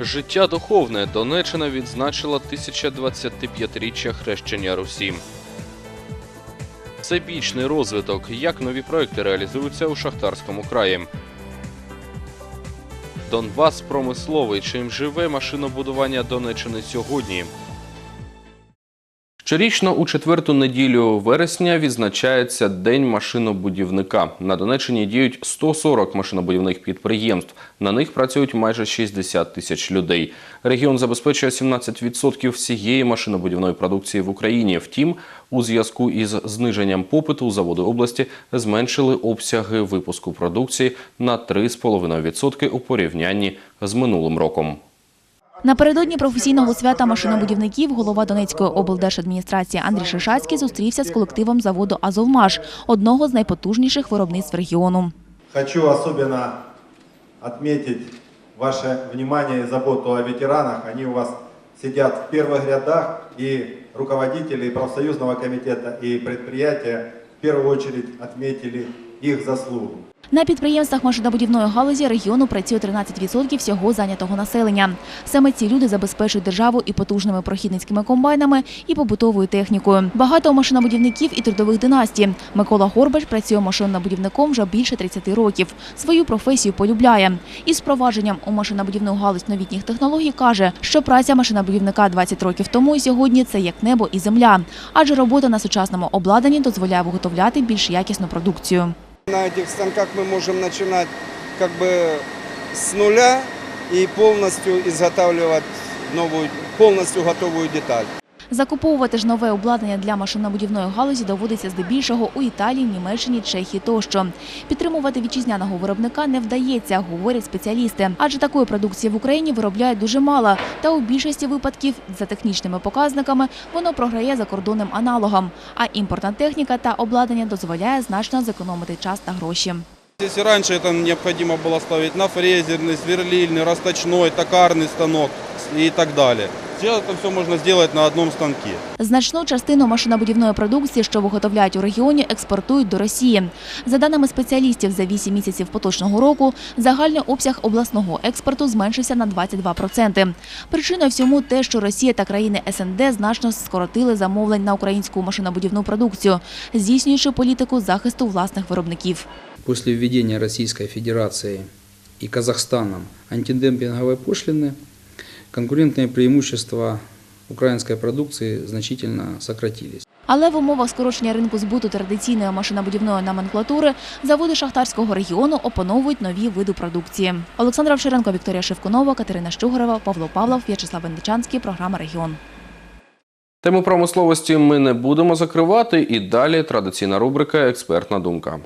Життя духовне Донеччина відзначила 1025-річчя хрещення Русі. Всебічний розвиток. Як нові проекти реалізуються у Шахтарському краї. Донбас промисловий. Чим живе машинобудування Донеччини сьогодні? Щорічно у четверту неділю вересня відзначається День машинобудівника. На Донеччині діють 140 машинобудівних підприємств. На них працюють майже 60 тисяч людей. Регіон забезпечує 17% всієї машинобудівної продукції в Україні. Втім, у зв'язку із зниженням попиту заводи області зменшили обсяги випуску продукції на 3,5% у порівнянні з минулим роком. Напередодні професійного свята машинобудівників голова Донецької облдержадміністрації Андрій Шишацький зустрівся з колективом заводу «Азовмаш» – одного з найпотужніших виробництв регіону. Хочу особенно отметить ваше внимание и заботу о ветеранах. Они у вас сидят в первых рядах, и руководители профсоюзного комитета и предприятия в первую очередь отметили их заслугу. На підприємствах машинобудівної галузі регіону працює 13% всього зайнятого населення. Саме ці люди забезпечують державу і потужними прохідницькими комбайнами, і побутовою технікою. Багато машинобудівників і трудових династій. Микола Горбач працює машинобудівником вже більше 30 років. Свою професію полюбляє. Із впровадженням у машинобудівну галузь новітніх технологій каже, що праця машинобудівника 20 років тому і сьогодні це як небо і земля. Адже робота на сучасному обладнанні дозволяє виготовляти більш якісну продукцію. На этих станках мы можем начинать как бы с нуля и полностью изготавливать новую, полностью готовую деталь. Закуповувати ж нове обладнання для машинобудівної галузі доводиться здебільшого у Італії, Німеччині, Чехії тощо. Підтримувати вітчизняного виробника не вдається, говорять спеціалісти. Адже такої продукції в Україні виробляють дуже мало. Та у більшості випадків за технічними показниками воно програє закордонним аналогам. А імпортна техніка та обладнання дозволяє значно зекономити час та гроші. Если раньше это необходимо было ставить на фрезерный, сверлильный, расточной, токарный станок и так далее. Сейчас это все можно сделать на одном станке. Значну частину машинобудівної продукції, що виготовляють у регіоні, експортують до Росії. За даними спеціалістів, за 8 місяців поточного року загальний обсяг обласного експорту зменшився на 22%. Причиною всьому те, що Росія та країни СНД значно скоротили замовлень на українську машинобудівну продукцію, здійснюючи політику захисту власних виробників. после введения Российской Федерации и Казахстаном антидемпинговой пошлины конкурентные преимущества украинской продукции значительно сократились. Але в умовах скорочення ринку збуту традиційної машинобудівної номенклатури заводи шахтарського регіону опановують нові види продукції. Олександра Вчеренко, Вікторія Шевкунова, Катерина Щугорева, Павло Павлов, В'ячеслав Вендичанський. Програма Регіон. Тему промисловості ми не будемо закривати. І далі традиційна рубрика Експертна думка.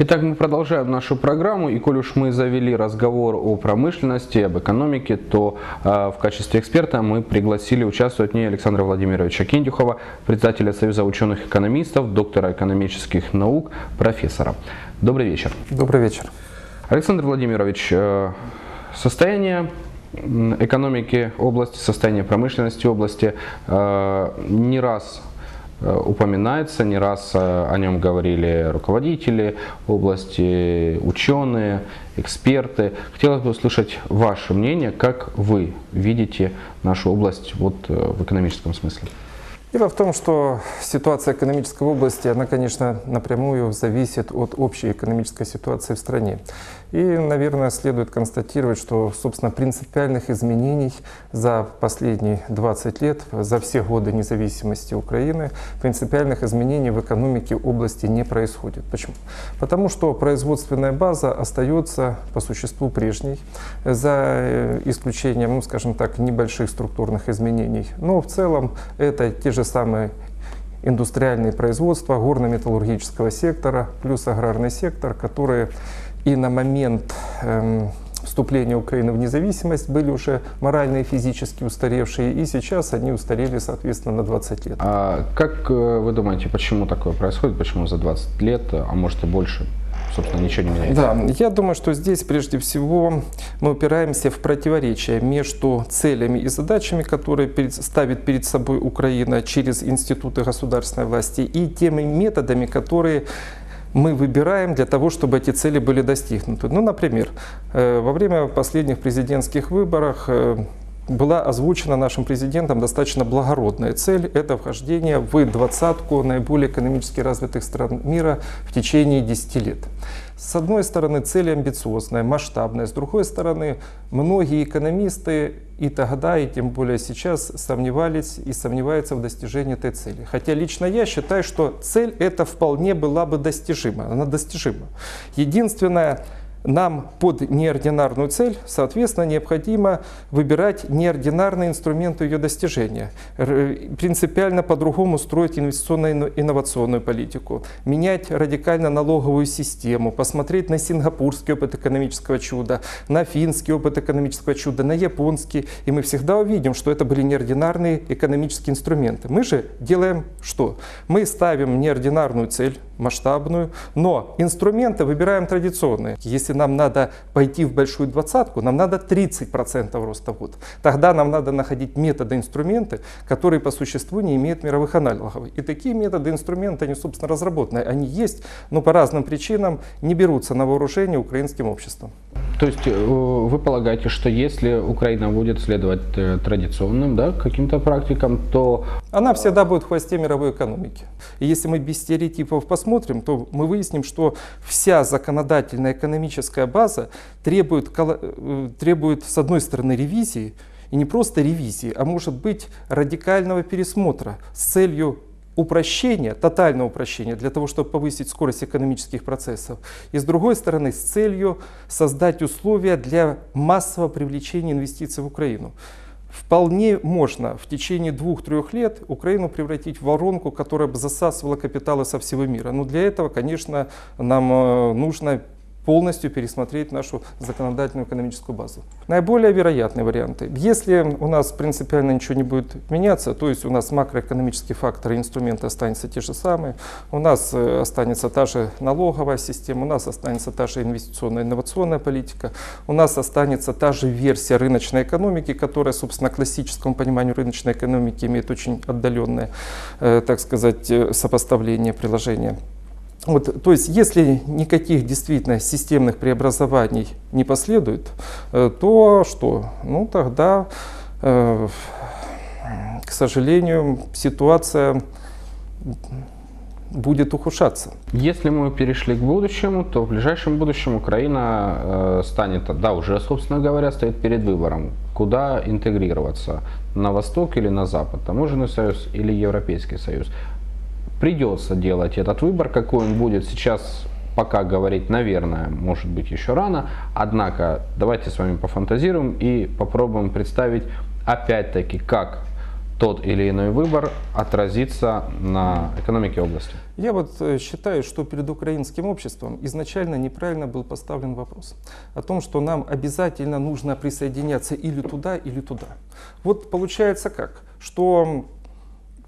Итак, мы продолжаем нашу программу, и коль уж мы завели разговор о промышленности, об экономике, то э, в качестве эксперта мы пригласили участвовать в ней Александра Владимировича Кендюхова, председателя Союза ученых-экономистов, доктора экономических наук, профессора. Добрый вечер. Добрый вечер. Александр Владимирович, э, состояние экономики области, состояние промышленности области э, не раз упоминается, не раз э, о нем говорили руководители области, ученые, эксперты. Хотелось бы услышать ваше мнение, как вы видите нашу область вот, э, в экономическом смысле. Дело в том, что ситуация экономической области, она, конечно, напрямую зависит от общей экономической ситуации в стране. И, наверное, следует констатировать, что, собственно, принципиальных изменений за последние 20 лет, за все годы независимости Украины, принципиальных изменений в экономике области не происходит. Почему? Потому что производственная база остается по существу прежней, за э, исключением, ну, скажем так, небольших структурных изменений. Но в целом это те же самые индустриальные производства горно-металлургического сектора плюс аграрный сектор, которые и на момент эм, вступления Украины в независимость были уже морально и физически устаревшие, и сейчас они устарели, соответственно, на 20 лет. А как э, вы думаете, почему такое происходит? Почему за 20 лет, а может и больше, собственно, ничего не меняется? Да, я думаю, что здесь прежде всего мы упираемся в противоречие между целями и задачами, которые перед- ставит перед собой Украина через институты государственной власти, и теми методами, которые мы выбираем для того, чтобы эти цели были достигнуты. Ну, например, э, во время последних президентских выборов э, была озвучена нашим президентом достаточно благородная цель – это вхождение в двадцатку наиболее экономически развитых стран мира в течение 10 лет. С одной стороны, цель амбициозная, масштабная. С другой стороны, многие экономисты и тогда, и тем более сейчас сомневались и сомневаются в достижении этой цели. Хотя лично я считаю, что цель эта вполне была бы достижима. Она достижима. Единственное, нам под неординарную цель, соответственно, необходимо выбирать неординарные инструменты ее достижения, Р- принципиально по-другому строить инвестиционно-инновационную политику, менять радикально налоговую систему, посмотреть на сингапурский опыт экономического чуда, на финский опыт экономического чуда, на японский, и мы всегда увидим, что это были неординарные экономические инструменты. Мы же делаем что? Мы ставим неординарную цель, масштабную, но инструменты выбираем традиционные. Если нам надо пойти в большую двадцатку, нам надо 30% роста в год. Тогда нам надо находить методы, инструменты, которые по существу не имеют мировых аналогов. И такие методы, инструменты, они, собственно, разработаны. Они есть, но по разным причинам не берутся на вооружение украинским обществом. То есть э, вы полагаете, что если Украина будет следовать э, традиционным да, каким-то практикам, то Она всегда будет в хвосте мировой экономики. И если мы без стереотипов посмотрим, то мы выясним, что вся законодательная экономическая база требует, э, требует с одной стороны, ревизии, и не просто ревизии, а может быть радикального пересмотра с целью упрощения, тотального упрощения, для того, чтобы повысить скорость экономических процессов. И с другой стороны, с целью создать условия для массового привлечения инвестиций в Украину. Вполне можно в течение двух-трех лет Украину превратить в воронку, которая бы засасывала капиталы со всего мира. Но для этого, конечно, нам э, нужно полностью пересмотреть нашу законодательную экономическую базу. Наиболее вероятные варианты. Если у нас принципиально ничего не будет меняться, то есть у нас макроэкономические факторы инструменты останутся те же самые, у нас э, останется та же налоговая система, у нас останется та же инвестиционная инновационная политика, у нас останется та же версия рыночной экономики, которая, собственно, к классическому пониманию рыночной экономики имеет очень отдаленное, э, так сказать, э, сопоставление, приложение. Вот, то есть, если никаких действительно системных преобразований не последует, э, то что? Ну, тогда, э, к сожалению, ситуация будет ухудшаться. если мы перешли к будущему, то в ближайшем будущем Украина э, станет, да, уже, собственно говоря, стоит перед выбором, куда интегрироваться, на восток или на запад, таможенный союз или Европейский союз. Придется делать этот выбор, какой он будет сейчас пока говорить, наверное, может быть еще рано. Однако давайте с вами пофантазируем и попробуем представить опять-таки, как тот или иной выбор отразится на экономике области. Я вот э, считаю, что перед украинским обществом изначально неправильно был поставлен вопрос о том, что нам обязательно нужно присоединяться или туда, или туда. Вот получается как, что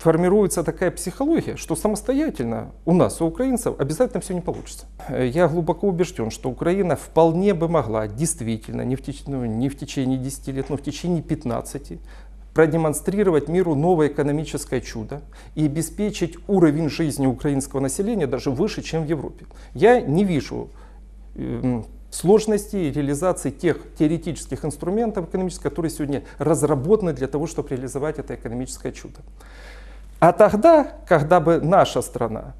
формируется такая психология, что самостоятельно у нас, у украинцев, обязательно все не получится. Я глубоко убежден, что Украина вполне бы могла действительно, не в, теч- ну, не в течение 10 лет, но в течение 15 продемонстрировать миру новое экономическое чудо и обеспечить уровень жизни украинского населения даже выше, чем в Европе. Я не вижу эм, сложностей реализации тех теоретических инструментов экономических, которые сегодня разработаны для того, чтобы реализовать это экономическое чудо. А тогда, когда бы наша страна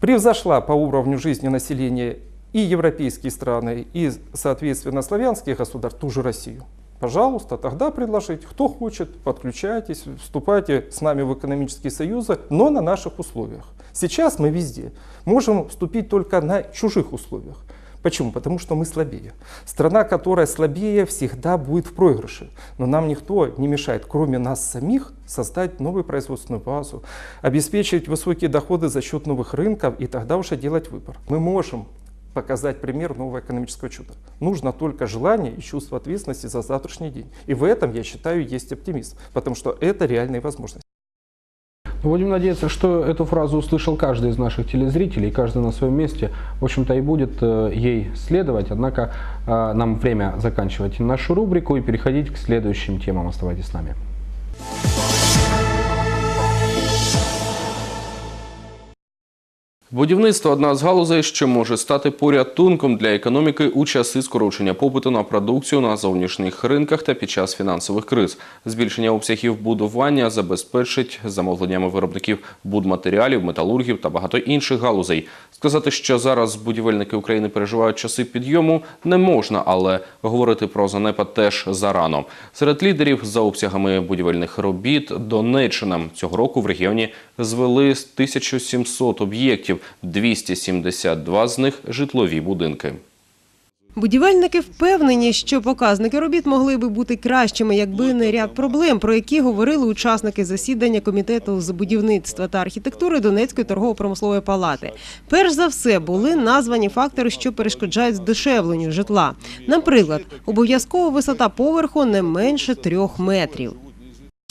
превзошла по уровню жизни населения и европейские страны, и, соответственно, славянские государства, ту же Россию, пожалуйста, тогда предложить, кто хочет, подключайтесь, вступайте с нами в экономические союзы, но на наших условиях. Сейчас мы везде можем вступить только на чужих условиях. Почему? Потому что мы слабее. Страна, которая слабее, всегда будет в проигрыше. Но нам никто не мешает, кроме нас самих, создать новую производственную базу, обеспечить высокие доходы за счет новых рынков и тогда уже делать выбор. Мы можем показать пример нового экономического чуда. Нужно только желание и чувство ответственности за завтрашний день. И в этом, я считаю, есть оптимизм, потому что это реальные возможности. Будем надеяться, что эту фразу услышал каждый из наших телезрителей, каждый на своем месте, в общем-то, и будет э, ей следовать. Однако э, нам время заканчивать нашу рубрику и переходить к следующим темам. Оставайтесь с нами. Будівництво одна з галузей, що може стати порятунком для економіки у часи скорочення попиту на продукцію на зовнішніх ринках та під час фінансових криз. Збільшення обсягів будування забезпечить замовленнями виробників будматеріалів, металургів та багато інших галузей. Сказати, що зараз будівельники України переживають часи підйому, не можна, але говорити про занепад теж зарано. Серед лідерів за обсягами будівельних робіт Донеччина цього року в регіоні звели 1700 об'єктів, 272 з них житлові будинки. Будівельники впевнені, що показники робіт могли би бути кращими, якби не ряд проблем, про які говорили учасники засідання комітету з будівництва та архітектури Донецької торгово-промислової палати. Перш за все були названі фактори, що перешкоджають здешевленню житла. Наприклад, обов'язкова висота поверху не менше трьох метрів.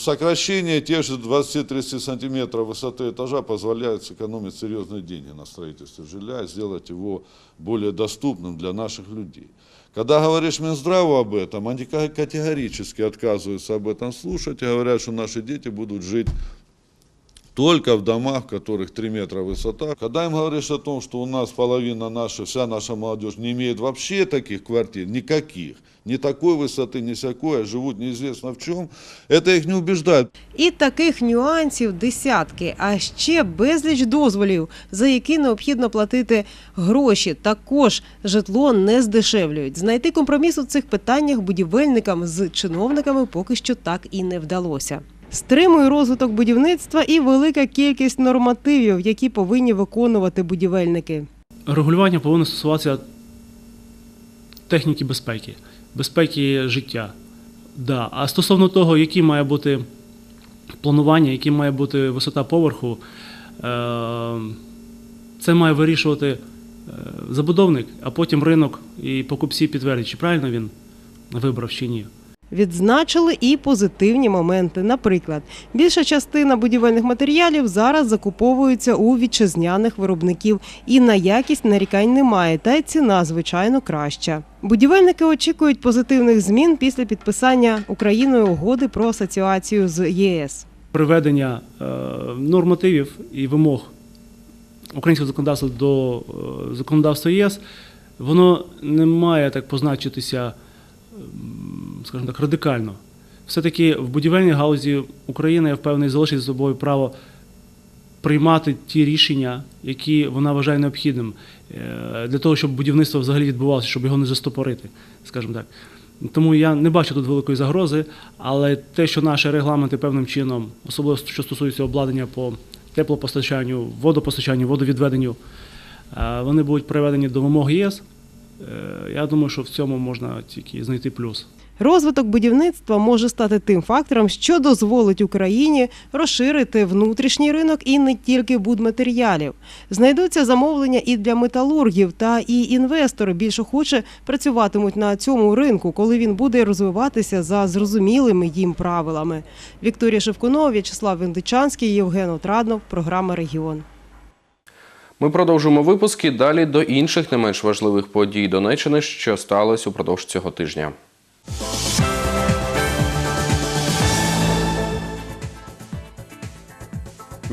Сокращение тех же 20-30 сантиметров высоты этажа позволяет сэкономить серьезные деньги на строительстве жилья и сделать его более доступным для наших людей. Когда говоришь Минздраву об этом, они ка- категорически отказываются об этом слушать и говорят, что наши дети будут жить только в домах, в которых 3 метра высота. Когда им говоришь о том, что у нас половина наша, вся наша молодежь не имеет вообще таких квартир, никаких, ни такой высоты, ни всякой, а живут неизвестно в чем, это их не убеждает. І таких нюансів десятки, а ще безліч дозволів, за які необхідно платити гроші. Також житло не здешевлюють. Знайти компроміс у цих питаннях будівельникам з чиновниками поки що так і не вдалося. Стримує розвиток будівництва і велика кількість нормативів, які повинні виконувати будівельники. Регулювання повинно стосуватися техніки безпеки, безпеки життя. Да. А стосовно того, які має бути планування, які має бути висота поверху, е, це має вирішувати е, забудовник, а потім ринок і покупці підтвердять, чи правильно він вибрав чи ні. Відзначили і позитивні моменти. Наприклад, більша частина будівельних матеріалів зараз закуповується у вітчизняних виробників, і на якість нарікань немає, та й ціна, звичайно, краща. Будівельники очікують позитивних змін після підписання Україною угоди про асоціацію з ЄС. Приведення е, нормативів і вимог українського законодавства до е, законодавства ЄС, воно не має так позначитися, скажімо так, радикально. Все-таки в будівельній галузі України, я впевнений, залишить за собою право приймати ті рішення, які вона вважає необхідним е, для того, щоб будівництво взагалі відбувалося, щоб його не застопорити, скажімо так. Тому я не бачу тут великої загрози, але те, що наші регламенти певним чином, особливо що стосується обладнання по теплопостачанню, водопостачанню, водовідведенню, е, вони будуть приведені до вимог ЄС. Е, Я думаю, що в цьому можна тільки знайти плюс. Розвиток будівництва може стати тим фактором, що дозволить Україні розширити внутрішній ринок і не тільки будматеріалів. Знайдуться замовлення і для металургів, та і інвестори більш охоче працюватимуть на цьому ринку, коли він буде розвиватися за зрозумілими їм правилами. Вікторія Шевкунова, В'ячеслав Віндичанський, Євген Отраднов, програма Регіон. Ми продовжуємо випуски далі до інших не менш важливих подій Донеччини, що сталося упродовж цього тижня.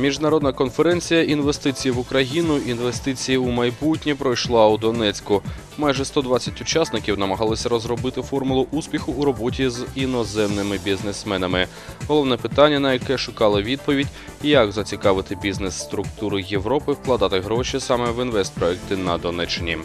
Міжнародна конференція інвестиції в Україну, інвестиції у майбутнє пройшла у Донецьку. Майже 120 учасників намагалися розробити формулу успіху у роботі з іноземними бізнесменами. Головне питання, на яке шукали відповідь, як зацікавити бізнес-структури Європи вкладати гроші саме в інвестпроекти на Донеччині.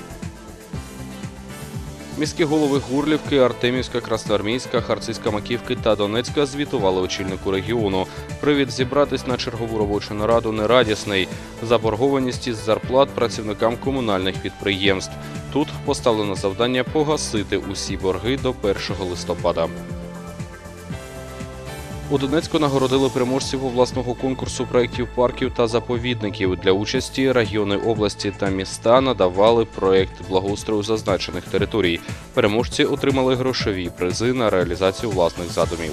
Міські голови Гурлівки, Артемівська, Красноармійська, Харцизька Маківки та Донецька звітували очільнику регіону. Привід зібратись на чергову робочу нараду нерадісний. Заборгованість із зарплат працівникам комунальних підприємств. Тут поставлено завдання погасити усі борги до 1 листопада. У Донецьку нагородили переможців обласного конкурсу проєктів парків та заповідників. Для участі регіони області та міста надавали проєкт благоустрою зазначених територій. Переможці отримали грошові призи на реалізацію власних задумів.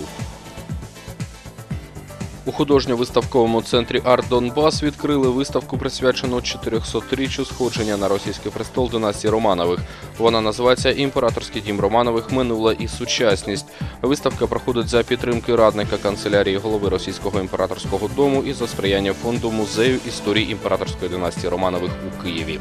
У художньо-виставковому центрі Арт Донбас відкрили виставку, присвячену 400-річчю сходження на російський престол династії Романових. Вона називається Імператорський дім Романових минуле і сучасність. Виставка проходить за підтримки радника канцелярії голови російського імператорського дому і за сприяння фонду музею історії імператорської династії Романових у Києві.